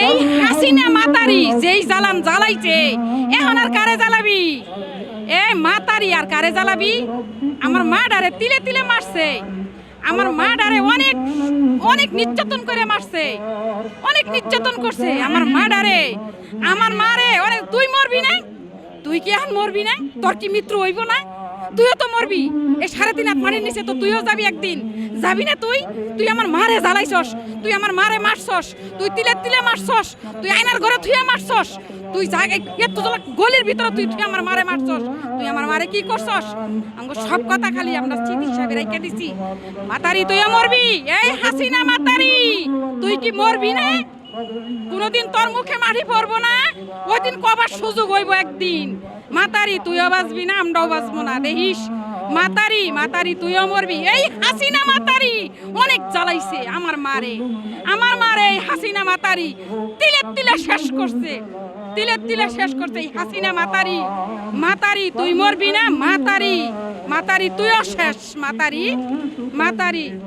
এই হাসিনা মাতারি যেই জ্বালান জ্বালাইছে এখন আর কারে জ্বালাবি? এই মাতারি আর কারে জ্বালাবি? আমার মা ডারে তিলে তিলে মারছে। আমার মা ডারে অনেক অনেক নির্যাতন করে মারছে। অনেক নির্যাতন করছে। আমার মা ডারে আমার মারে অনেক তুই মরবি না তুই কি এখন মরবি না তোর কি মিত্র হইব না তুইও তো মরবি। এই সাড়ে তিন হাত মাটির নিচে তো তুইও যাবি একদিন। যাবি না তুই? তুই আমার মারে জ্বালাইছস। তুই আমার মারে মারছস। তুই তিলে তিলে মারছস। তুই আয়নার ঘরে থুয়ে মারছস। তুই এত গলির ভিতরে তুই তুই আমার মারে মারছস। তুই আমার মারে কি করছস? আমাকে সব কথা খালি আমরা চিঠি হিসাবে রেখে দিছি। মাতারি, তুইও মরবি? এই হাসিনা মাতারি, তুই কি মরবি না? কোনোদিন তোর মুখে মাটি পড়ব না? ওই দিন কবার সুযোগ হইব একদিন। মাতারি, তুইও বাঁচবি না, আমরাও বাঁচবো না। দেখিস? মাতারি মাতারি, তুইও মরবি। এই হাসিনা মাতারি অনেক জ্বালাইছে আমার মারে। আমার মারে এই হাসিনা মাতারি। তিলে তিলে শেষ করছে। তিলে তিলে শেষ করছে এই হাসিনা মাতারি। মাতারি, তুই মরবি না? মাতারি। মাতারি, তুইও শেষ। মাতারি মাতারি।